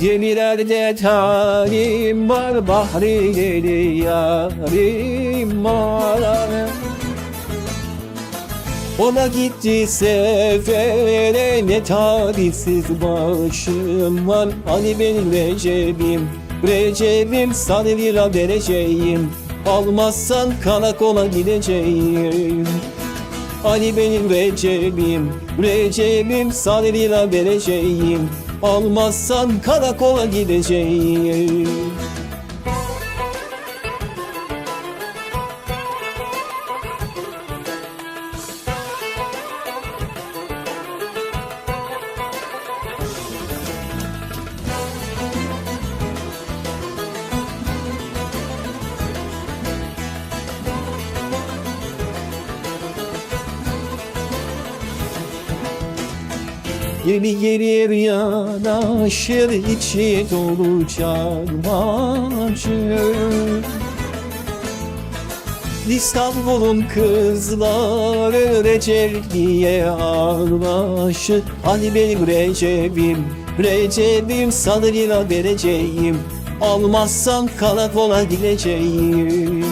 Gemilerde talim var Bahriye'li yarim var. Ona gitti sefere ne talihsiz başım var. Hani benim Recep'im Recep'im sana lira vereceğim. Almazsan karakola gideceğim Hani benim Recep'im? Recep'im lira vereceğim. Almazsan karakola gideceğim Gemi gelir yanaşır içi dolu çarmıhçı İstanbul'un kızları Recep diye ağlaşır Hani benim Recep'im Recep'im sana lira vereceğim. Almazsan karakola gideceğim.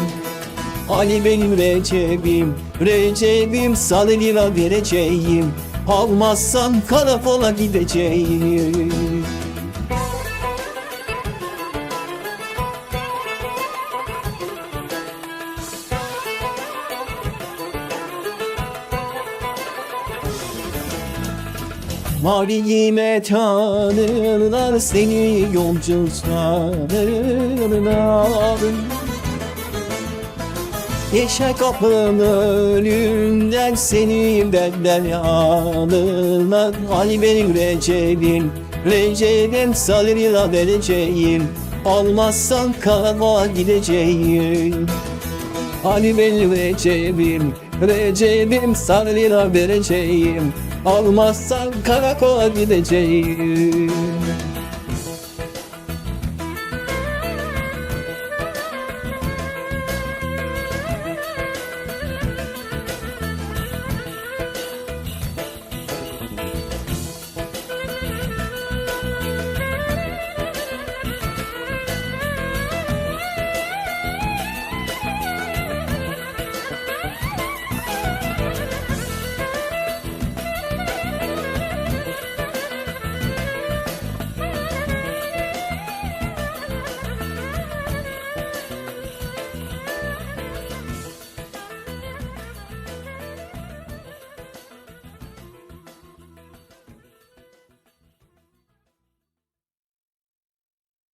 Hani benim Recep'im Recep'im sana lira vereceğim Almazsan karakola gideceğim. Maviliğime tanırlar seni yolcu sanırlar Yeşil kapının önünden seni benden alırlar Hani benim Recep'im Recep'im salirila vereceğim. Almazsan karakola gideceğim. Hani benim Recep'im Recep'im salirila vereceğim. Almazsan karakola gideceğim